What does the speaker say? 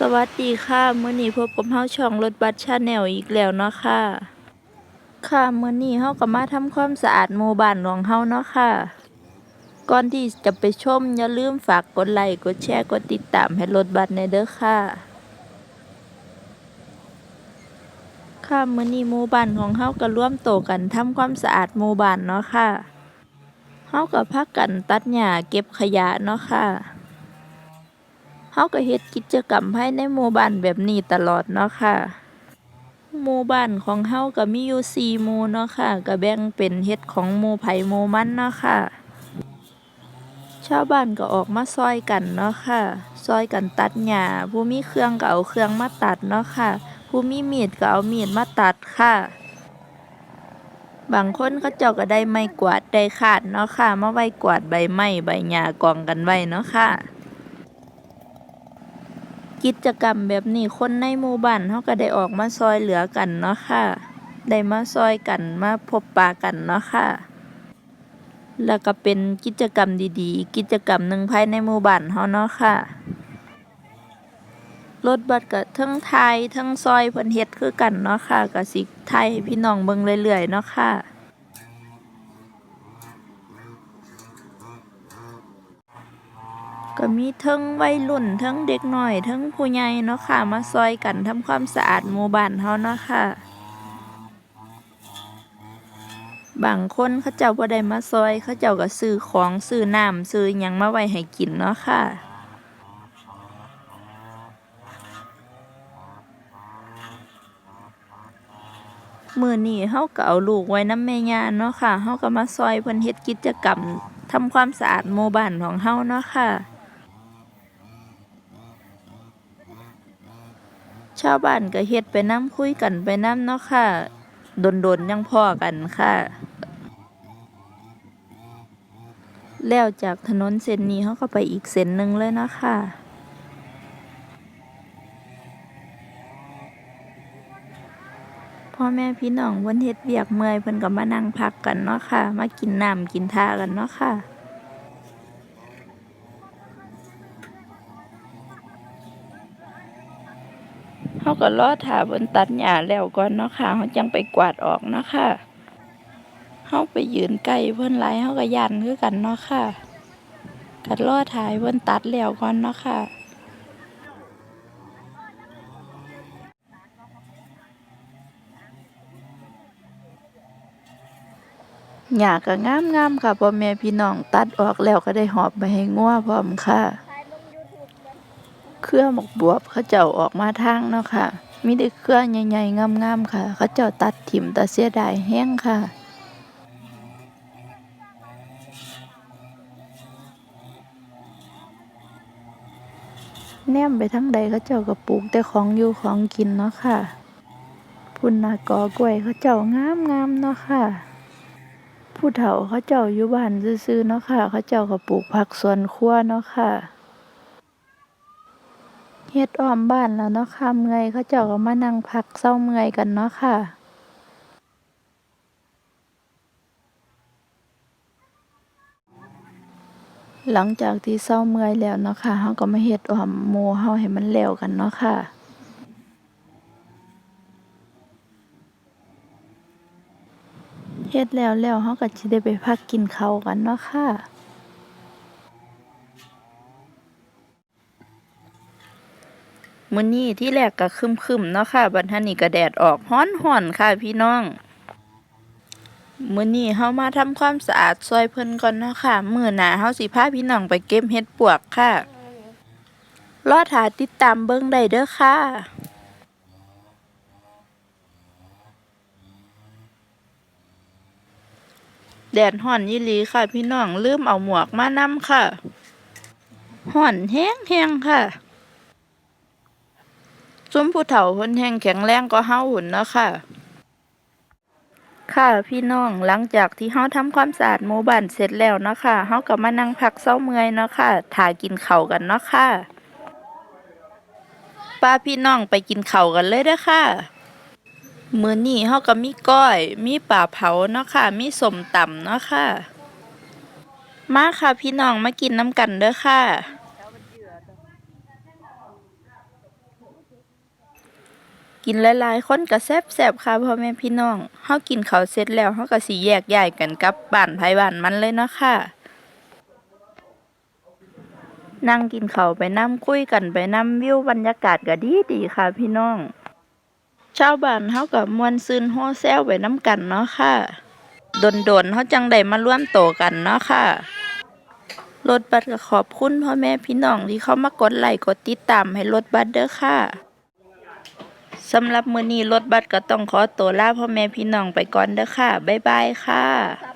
สวัสดีค่ะมื้อนี้พบกับเฮาช่องรถบัสชาแนลอีกแล้วเนาะค่ะ ค่ะมื้อนี้เฮาก็มาทำความสะอาดหมู่บ้านของเฮาเนาะค่ะ ก่อนที่จะไปชมอย่าลืมฝากกดไลค์กดแชร์กดติดตามให้รถบัสในเด้อค่ะ ค่ะมื้อนี้หมู่บ้านของเฮาก็ร่วมโตกันทำความสะอาดหมู่บ้านเนาะค่ะเฮาก็พากันตัดหญ้าเก็บขยะเนาะค่ะ เฮาก็เฮ็ดกิจกรรมภายในหมู่บ้านแบบนี้ตลอดเนาะค่ะ หมู่บ้านของเฮาก็มีอยู่สี่หมู่เนาะค่ะก็แบ่งเป็นเฮ็ดของหมู่ไผหมู่มันเนาะค่ะชาวบ้านก็ออกมาซอยกันเนาะค่ะ ซอยกันตัดหญ้าผู้มีเครื่องก็เอาเครื่องมาตัดเนาะค่ะ ผู้มีมีดก็เอามีดมาตัดค่ะ บางคนเขาเจ้าก็ได้ไม้กวาดได้คาดเนาะค่ะ มาไว้กวาดใบไม้ใบหญ้ากองกันไว้เนาะค่ะ กิจกรรมแบบนี้คนในหมู่บ้านเขาก็ได้ออกมาซอยเหลือกันเนาะค่ะ ได้มาซอยกันมาพบปะกันเนาะค่ะ แล้วก็เป็นกิจกรรมดีๆ กิจกรรมหนึ่งภายในหมู่บ้านเขาเนาะค่ะ รถบัสก็ทั้งไทยทั้งซอยเพิ่นเฮ็ดคือกันเนาะค่ะก็สิไทยพี่น้องเบิ่งเรื่อยๆเนาะค่ะ ก็มีทั้งวัยรุ่นทั้งเด็กน้อยทั้งผู้ใหญ่เนาะค่ะ มาซอยกันทำความสะอาดหมู่บ้านเฮาเนาะค่ะ บางคนเขาเจ้าบ่ได้มาซอยเขาเจ้าก็ซื้อของซื้อน้ำซื้อหยังมาไว้ให้กินเนาะค่ะมื้อนี้เฮาก็เอาลูกไว้น้ำแม่ย่าเนาะค่ะเฮาก็มาซอยเพิ่นเฮ็ดกิจกรรมทำความสะอาดหมู่บ้านของเฮาเนาะค่ะ ชาวบ้านก็เฮ็ดไปนำคุยกันไปนำเนาะค่ะดนๆยังพ้อกันค่ะ แล้วจากถนนเส้นนี้เขาก็ไปอีกเส้นหนึ่งเลยนะค่ะพ่อแม่พี่น้องเพิ่นเฮ็ดเวียกเมื่อยเพิ่นก็มานั่งพักกันเนาะค่ะ มากินน้ำกินท่ากันเนาะค่ะ เขาก็รอถาเพิ่นตัดหญ้าแล้วก่อนเนาะค่ะเขาจังไปกวาดออกเนาะค่ะเขาไปยืนใกล้เพิ่นหลายเขาก็ย่านคือกันเนาะค่ะก็รอถ่ายเพิ่นตัดแล้วก่อนเนาะค่ะหญ้าก็งามๆค่ะพ่อแม่พี่น้องตัดออกแล้วก็ได้หอบไปให้งัวพร้อมค่ะ เครือหมกบวบเขาเจ้าออกมาทางเนาะค่ะ มีแต่เครือใหญ่ๆงามๆค่ะ เขาเจ้าตัดถิ่มต่เสียดายแห้งค่ะแนมไปทั้งใดเขาเจ้าก็ปลูกแต่ของอยู่ของกินเนาะค่ะ พุ่นนากอกล้วยเขาเจ้างามๆเนาะค่ะ ผู้เฒ่าเขาเจ้าอยู่บ้านซื่อๆเนาะค่ะ เขาเจ้าก็ปลูกผักสวนครัวเนาะค่ะ เฮ็ดอ้อมบ้านแล้วเนาะค่ะ เมื่อยเขาเจ้าก็มานั่งพักเซาเมื่อยกันเนาะค่ะหลังจากที่เซาเมื่อยแล้วเนาะค่ะเฮาก็มาเฮ็ดอ้อมหมู่เฮาให้มันแล้วกันเนาะค่ะเฮ็ดแล้วแล้วเฮาก็สิได้ไปพักกินข้าวกันเนาะค่ะ มื้อนี้ที่แรกก็ครึมๆเนาะค่ะ บัดทันนี้ก็แดดออกร้อนๆค่ะพี่น้อง มื้อนี้เฮามาทำความสะอาดซอยเพิ่นก่อนเนาะค่ะ มื้อหน้าเฮาสิพาพี่น้องไปเก็บเห็ดปวกค่ะ รอท่าติดตามเบิ่งได้เด้อค่ะแดดร้อนอีหลีค่ะ พี่น้องลืมเอาหมวกมานํค่ะร้อนแฮงๆค่ะ ซุมผู้เฒ่าเพิ่นแห่งแข็งแรงก็เฮาหุ่นเนาะค่ะค่ะพี่น้องหลังจากที่เฮาทำความสะอาดหมู่บ้านเสร็จแล้วเนาะค่ะเฮาก็มานั่งพักเซาเมื่อยเนาะค่ะถ่ากินข้าวกันเนาะค่ะป้าพี่น้องไปกินข้าวกันเลยเด้อค่ะมื้อนี้เฮาก็มีก้อย มีปลาเผาเนาะค่ะ มีส้มตำเนาะค่ะ มาค่ะพี่น้องมากินน้ำกันเด้อค่ะ กินหลายๆคนก็แซ่บๆค่ะพ่อแม่พี่น้องเฮากินข้าวเสร็จแล้วเฮาก็สิแยกย้ายกันกลับบ้านไผบ้านมันเลยเนาะค่ะ นั่งกินข้าวไปนำคุยกันไปนำวิวบรรยากาศก็ดีดีค่ะพี่น้อง ชาวบ้านเฮาก็มวนซืนโฮแซวไปนำกันเนาะค่ะโดนๆเฮาจังได้มาร่วมโตกันเนาะค่ะรถบัสก็ขอบคุณพ่อแม่พี่น้องที่เข้ามากดไลค์กดติดตามให้รถบัสเด้อค่ะ สำหรับมื้อนี้รถบัสก็ต้องขอตัวลาพ่อแม่พี่น้องไปก่อนเด้อค่ะ บ๊ายบายค่ะ